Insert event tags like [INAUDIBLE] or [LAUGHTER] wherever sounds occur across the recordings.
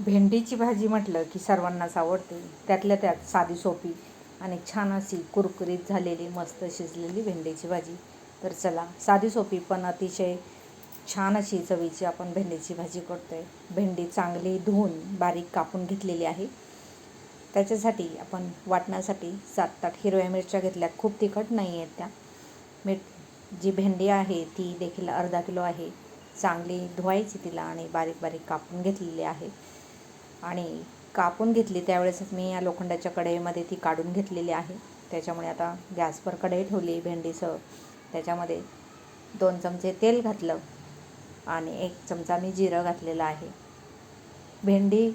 भेंडीची भाजी म्हटलं की सर्वांनाच आवडते. त्यातल्या त्यात साधी सोपी आणि छान अशी कुरकुरीत झालेली मस्त शिजलेली भेंडीची भाजी. तर चला साधी सोपी पण अतिशय छान अशी चवीची आपण भेंडीची भाजी करतो आहे भेंडी चांगली धुवून बारीक कापून घेतलेली आहे. त्याच्यासाठी आपण वाटण्यासाठी सात आठ हिरव्या मिरच्या घेतल्यात खूप तिखट नाही आहेत त्या. मीठ जी भेंडी आहे ती देखील अर्धा किलो आहे. चांगली धुवायची तिला आणि बारीक बारीक कापून घेतलेली आहे. आणि कापून घेतली त्यावेळेसच मी या लोखंडाच्या कढईमध्ये ती काढून घेतलेली आहे. त्याच्यामुळे आता गॅसवर कढई ठेवली भेंडीसह त्याच्यामध्ये दोन चमचे तेल घातलं आणि एक चमचा मी जिरं घातलेलं आहे. भेंडी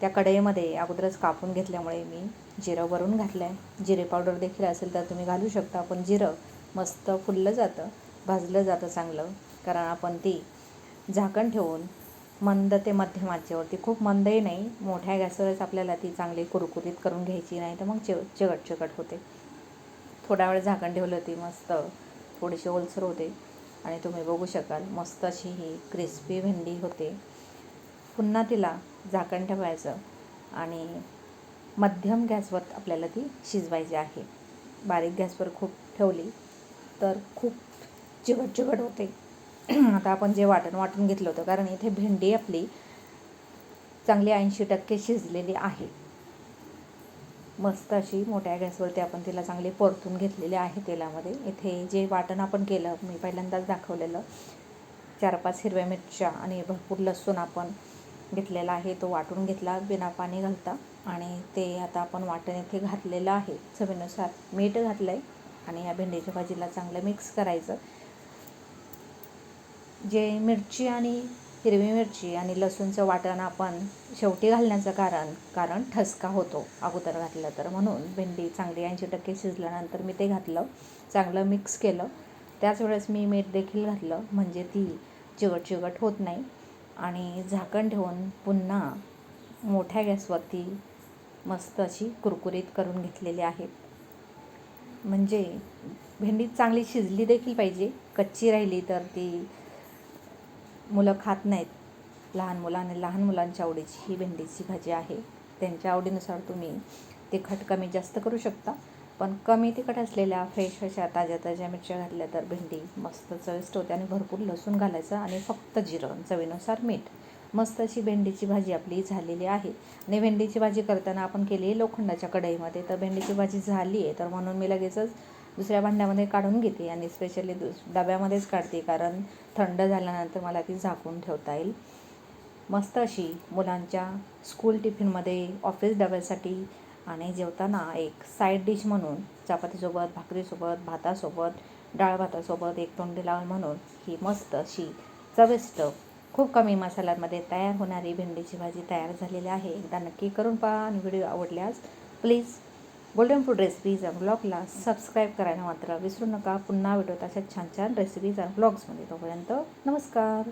त्या कढईमध्ये अगोदरच कापून घेतल्यामुळे मी जिरं वरून घातलं आहे जिरे पावडर देखील असेल तर तुम्ही घालू शकता पण जिरं मस्त फुललं जातं भाजलं जातं चांगलं. कारण आपण ती झाकण ठेवून मंद ते मध्यम आचेवरती खूप मंदही नाही. मोठ्या गॅसवरच आपल्याला ती चांगली कुरकुरीत करून घ्यायची नाही तर मग चिव चिकट चिकट होते. थोडा वेळ झाकण ठेवलं ती मस्त थोडीशी ओलसर होते. आणि तुम्ही बघू शकाल मस्त अशी ही क्रिस्पी भेंडी होते. पुन्हा तिला झाकण ठेवायचं आणि मध्यम गॅसवर आपल्याला ती शिजवायची आहे. बारीक गॅसवर खूप ठेवली तर खूप चिकट चिकट होते. [CLEARS THROAT] आता आपण जे वाटण वाटून घेतलं होतं कारण इथे भेंडी आपली चांगली ऐंशी टक्के शिजलेली आहे. मस्त अशी मोठ्या गॅसवरती आपण तिला चांगली परतून घेतलेली आहे तेलामध्ये. इथे जे वाटण आपण केलं मी पहिल्यांदाच दाखवलेलं चार पाच हिरव्या मिरच्या आणि भरपूर लसूण आपण घेतलेला आहे तो वाटून घेतला बिना पाणी घालता. आणि ते आता आपण वाटण इथे घातलेलं आहे. चवीनुसार मीठ घातलं आहे आणि या भेंडीच्या भाजीला चांगलं मिक्स करायचं. जे मिरची आणि हिरवी मिरची आणि लसूणचं वाटण आपण शेवटी घालण्याचं कारण कारण ठसका होतो अगोदर घातलं तर. म्हणून भेंडी चांगली ऐंशी टक्के शिजल्यानंतर मी ते घातलं चांगलं मिक्स केलं. त्याच वेळेस मी मीठ देखील घातलं म्हणजे ती चिवट चिवट होत नाही. आणि झाकण ठेवून पुन्हा मोठ्या गॅसवरती मस्त अशी कुरकुरीत करून घेतलेली आहेत म्हणजे भेंडी चांगली शिजली देखील पाहिजे कच्ची राहिली तर ती मुलं खात नाहीत. लहान मुलांनी लहान मुलांच्या आवडीची ही भेंडीची भाजी आहे. त्यांच्या आवडीनुसार तुम्ही तिखट कमी जास्त करू शकता. पण कमी तिखट असलेल्या फ्रेश अशा ताज्या ताज्या मिरच्या घातल्या तर भेंडी मस्त चविष्ट होते आणि भरपूर लसूण घालायचं आणि फक्त जिरं चवीनुसार मीठ. मस्त अशी भेंडीची भाजी आपली झालेली आहे. आणि भेंडीची भाजी करताना आपण केली आहे लोखंडाच्या कढईमध्ये. तर भेंडीची भाजी झाली आहे तर म्हणून मी लगेचच दुसऱ्या भांड्यामध्ये काढून घेते आणि स्पेशली दुस डब्यामध्येच काढते कारण थंड झाल्यानंतर मला ती झाकून ठेवता येईल. मस्त अशी मुलांच्या स्कूल टिफिनमध्ये ऑफिस डब्यासाठी आणि जेवताना एक साईड डिश म्हणून चपातीसोबत भाकरीसोबत भातासोबत डाळ भातासोबत एक तोंडी लावून म्हणून ही मस्त अशी चविष्ट खूप कमी मसाल्यांमध्ये तयार होणारी भेंडीची भाजी तयार झालेली आहे. एकदा नक्की करून पहा आणि व्हिडिओ आवडल्यास प्लीज गोल्डन फूड रेसिपीज आणि ब्लॉगला सबस्क्राईब करायला मात्र विसरू नका. पुन्हा व्हिडिओ अशा छान छान रेसिपीज आणि ब्लॉग्समध्ये तोपर्यंत नमस्कार.